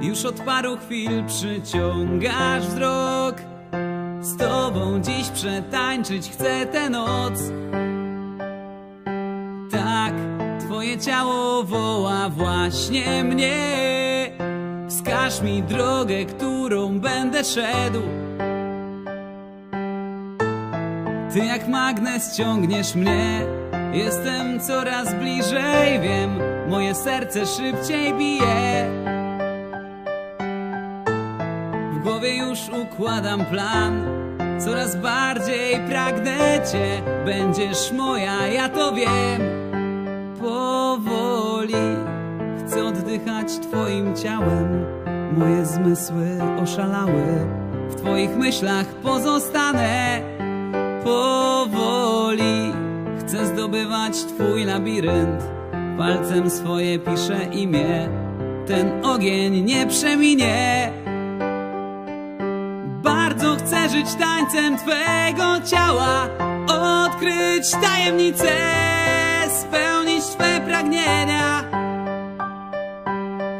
Już od paru chwil przyciągasz wzrok. Z tobą dziś przetańczyć chcę tę noc. Tak, twoje ciało woła właśnie mnie. Wskaż mi drogę, którą będę szedł. Ty jak magnes ciągniesz mnie Jestem coraz bliżej, wiem Moje serce szybciej bije. W głowie już układam plan Coraz bardziej pragnę cię. Będziesz moja, ja to wiem. Powoli Chcę oddychać twoim ciałem. Moje zmysły oszalały W twoich myślach pozostanę. Powoli zdobywać twój labirynt. Palcem swoje piszę imię Ten ogień nie przeminie. Bardzo chcę żyć tańcem Twego ciała Odkryć tajemnice Spełnić Twe pragnienia.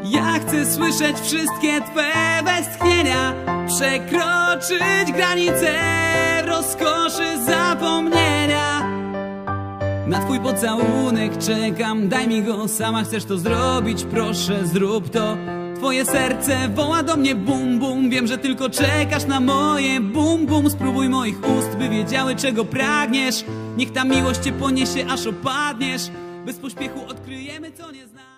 Ja chcę słyszeć wszystkie Twe westchnienia Przekroczyć granice rozkoszy zapomnienia na twój pocałunek czekam, daj mi go Sama chcesz to zrobić, proszę zrób to. Twoje serce woła do mnie bum bum. Wiem, że tylko czekasz na moje bum bum. Spróbuj moich ust, by wiedziały czego pragniesz. Niech ta miłość cię poniesie, aż opadniesz. Bez pośpiechu odkryjemy co nie znasz